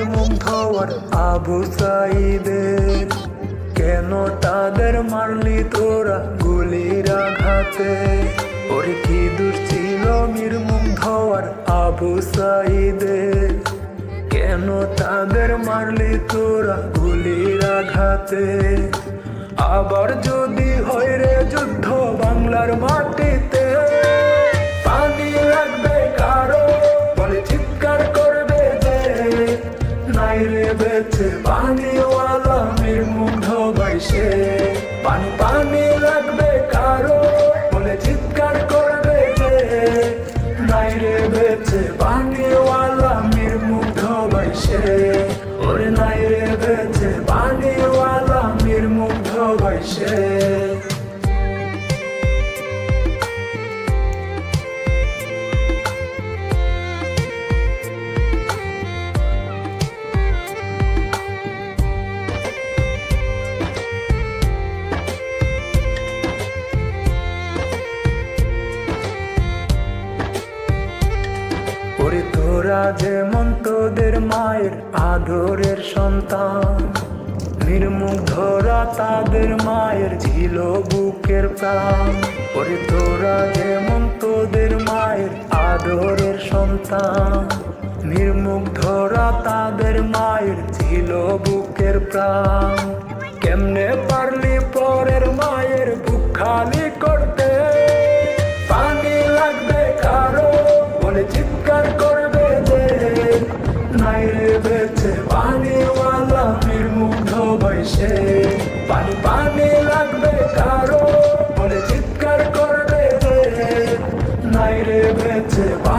আর আবু সাইদের। কেন তাদের মারলি তোরা গুলির আঘাতে? ওরে কি দূর ছিল মীর মুগ্ধ আর আবু সাইদের? কেন তাদের মারলি তোরা গুলির আঘাতে? আবার যদি তোরা যেমন তোদের মায়ের আদরের সন্তান। নির্মুগ্ধরা তাদের মায়ের ছিল বুকের প্রাণ। ওরে তোরা যেমন তোদের মায়ের আদরের সন্তান। নির্মুখ ধরা তাদের মায়ের ছিল বুকের প্রাণ। Kebete ba.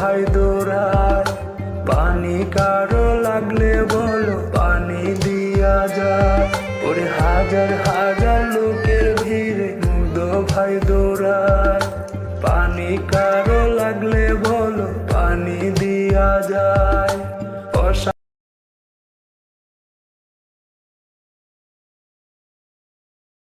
ভাই দৌড়ায়? পানি কারও লাগলে বলো, পানি দিয়া যায়। ওরে হাজার হাজার লোকের ভিড়ে মুদো ভাই দৌড়ায়। পানি কারও